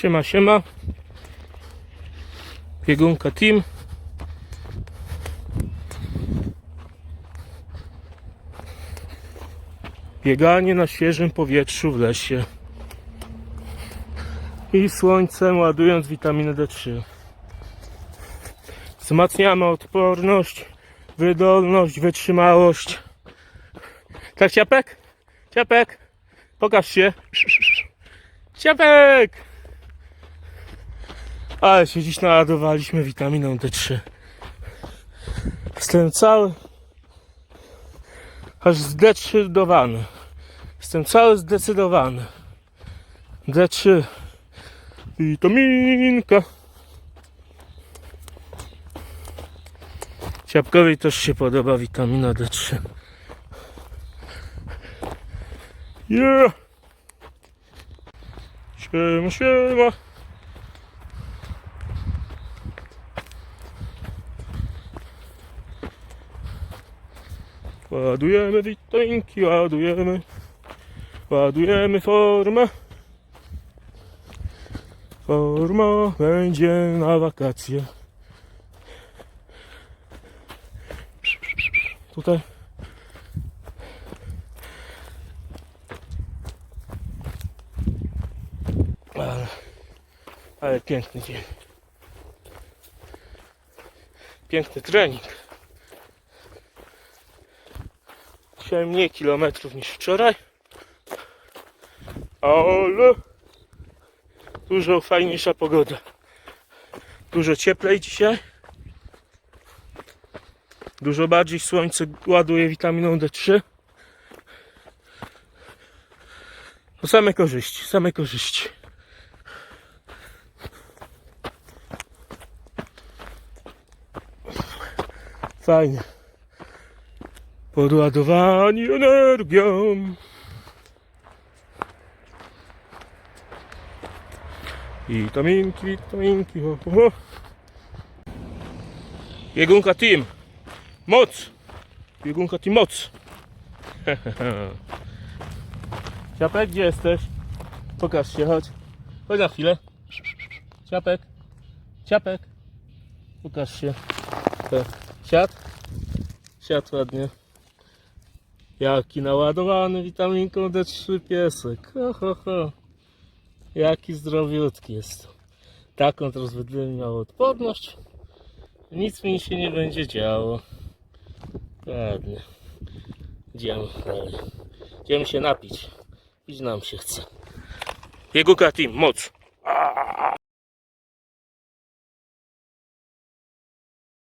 Siema, siema. Biegunka team. Bieganie na świeżym powietrzu w lesie. I słońcem ładując witaminę D3. Wzmacniamy odporność, wydolność, wytrzymałość. Tak, ciapek? Ciapek? Pokaż się. Ciapek! Ale się dziś naładowaliśmy witaminą D3. Jestem cały aż zdecydowany. Jestem cały zdecydowany. D3 witaminka. Ciapkowi też się podoba witamina D3. Yeah! Siema, siema! Ładujemy witaminki, ładujemy. Ładujemy formę. Forma będzie na wakacje. Tutaj. Ale, ale piękny dzień. Piękny trening. Dzisiaj mniej kilometrów niż wczoraj. Ale dużo fajniejsza pogoda. Dużo cieplej dzisiaj. Dużo bardziej słońce ładuje witaminą D3. No same korzyści, same korzyści. Fajnie. Podładowani energią. Witaminki, witaminki, ho, ho, ho. Biegunka team. Moc. Biegunka team moc. Ciapek, gdzie jesteś? Pokaż się, chodź. Chodź na chwilę. Ciapek. Ciapek. Pokaż się. Tak. Siad. Siad ładnie. Jaki naładowany witaminką D3 piesek. Ho, ho, ho. Jaki zdrowiutki jest. Taką teraz będę miał odporność. Nic mi się nie będzie działo. Ładnie. Idziemy dalej. Się napić. Pić nam się chce. Bieguka team, moc.